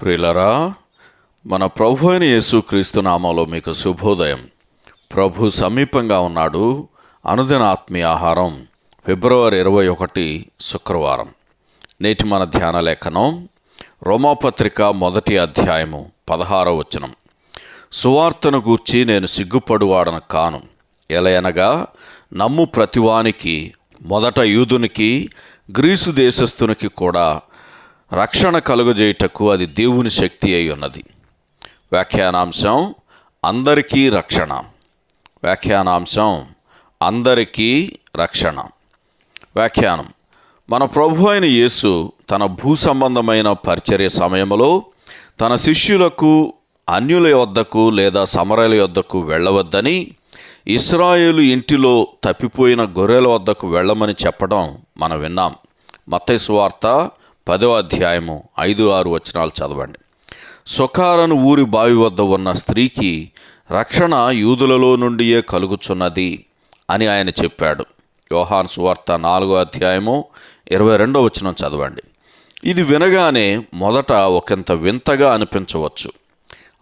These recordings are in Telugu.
ప్రియులరా మన ప్రభు అయిన యేసుక్రీస్తు నామంలో మీకు శుభోదయం. ప్రభు సమీపంగా ఉన్నాడు. అనుదిన ఆత్మీయ ఆహారం ఫిబ్రవరి ఇరవై ఒకటి శుక్రవారం. నేటి మన ధ్యాన లేఖనం రోమాపత్రిక మొదటి అధ్యాయము పదహారో వచనం. సువార్తను గూర్చి నేను సిగ్గుపడువాడను కాను. ఎలయనగా నమ్ము ప్రతివానికి మొదట యూదునికి గ్రీసు దేశస్థునికి కూడా రక్షణ కలుగజేయుటకు అది దేవుని శక్తి అయి ఉన్నది. వ్యాఖ్యానాంశం అందరికీ రక్షణ. వ్యాఖ్యానాంశం అందరికీ రక్షణ. వ్యాఖ్యానం మన ప్రభు అయిన యేసు తన భూ సంబంధమైన పరిచర్య సమయంలో తన శిష్యులకు అన్యుల యొద్దకు లేదా సమరల యొద్దకు వెళ్ళవద్దని ఇస్రాయేలు ఇంటిలో తప్పిపోయిన గొర్రెల వద్దకు వెళ్ళమని చెప్పడం మనం విన్నాం. మత్తైసు వార్త పదో అధ్యాయము ఐదు ఆరు వచనాలు చదవండి. సుఖారను ఊరి బావి వద్ద ఉన్న స్త్రీకి రక్షణ యూదులలో నుండియే కలుగుచున్నది అని ఆయన చెప్పాడు. యోహాన్ సువార్త నాలుగో అధ్యాయము ఇరవై రెండో వచనం చదవండి. ఇది వినగానే మొదట ఒకంత వింతగా అనిపించవచ్చు.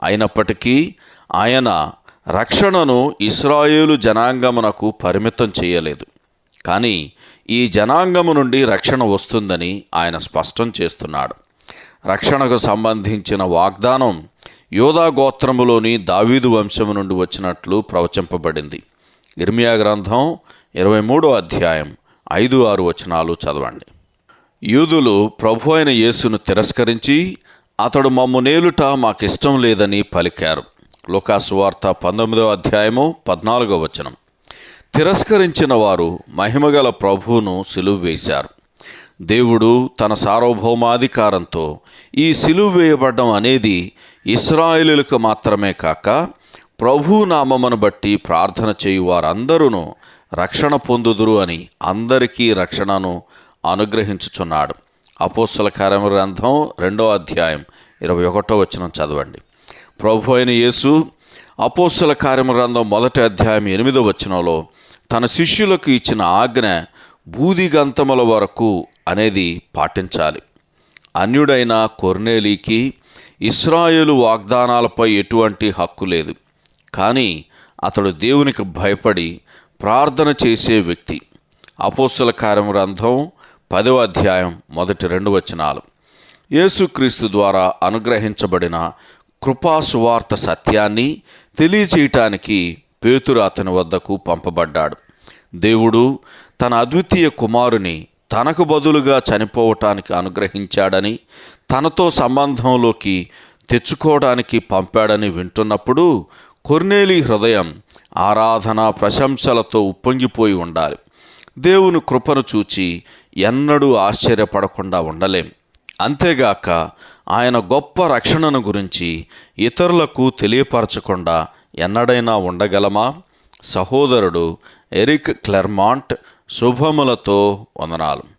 అయినప్పటికీ ఆయన రక్షణను ఇస్రాయేలు జనాంగమునకు పరిమితం చేయలేదు. కానీ ఈ జనాంగము నుండి రక్షణ వస్తుందని ఆయన స్పష్టం చేస్తున్నాడు. రక్షణకు సంబంధించిన వాగ్దానం యోధా గోత్రములోని దావీదు వంశము నుండి వచ్చినట్లు ప్రవచింపబడింది. ఇర్మియా గ్రంథం ఇరవై మూడో అధ్యాయం ఐదు ఆరు వచనాలు చదవండి. యూదులు ప్రభు అయిన యేసును తిరస్కరించి అతడు మమ్ము నేలుట మాకిష్టం లేదని పలికారు. లోకాసు వార్త పంతొమ్మిదో అధ్యాయము పద్నాలుగో వచనం. తిరస్కరించిన వారు మహిమగల ప్రభువును సిలువ వేశారు. దేవుడు తన సార్వభౌమాధికారంతో ఈ సిలువ వేయబడడం అనేది ఇస్రాయిలులకు మాత్రమే కాక ప్రభు నామమును బట్టి ప్రార్థన చేయు వారందరూ రక్షణ పొందుదురు అని అందరికీ రక్షణను అనుగ్రహించుచున్నాడు. అపోస్తల కార్యము గ్రంథం రెండో అధ్యాయం ఇరవై ఒకటో వచనం చదవండి. ప్రభు అయిన యేసు అపోస్తల కార్యము గ్రంథం మొదటి అధ్యాయం ఎనిమిదో వచనంలో తన శిష్యులకు ఇచ్చిన ఆజ్ఞ బూదిగంతముల వరకు అనేది పాటించాలి. అన్యుడైన కొర్నేలీకి ఇస్రాయేలు వాగ్దానాలపై ఎటువంటి హక్కు లేదు. కానీ అతడు దేవునికి భయపడి ప్రార్థన చేసే వ్యక్తి. అపోస్తుల కార్యం గ్రంథం పదవ అధ్యాయం మొదటి రెండు వచనాలు. యేసుక్రీస్తు ద్వారా అనుగ్రహించబడిన కృపా సువార్త సత్యాన్ని తెలియజేయటానికి పేతురు అతని వద్దకు పంపబడ్డాడు. దేవుడు తన అద్వితీయ కుమారుని తనకు బదులుగా చనిపోవటానికి అనుగ్రహించాడని తనతో సంబంధంలోకి తెచ్చుకోవడానికి పంపాడని వింటున్నప్పుడు కొర్నేలి హృదయం ఆరాధన ప్రశంసలతో ఉప్పొంగిపోయి ఉండాలి. దేవుని కృపను చూచి ఎన్నడూ ఆశ్చర్యపడకుండా ఉండలేం. అంతేగాక ఆయన గొప్ప రక్షణను గురించి ఇతరులకు తెలియపరచకుండా ఎన్నడైనా ఉండగలమా? సహోదరుడు ఎరిక్ క్లెర్మాంట్ శుభములతో వందనాలు.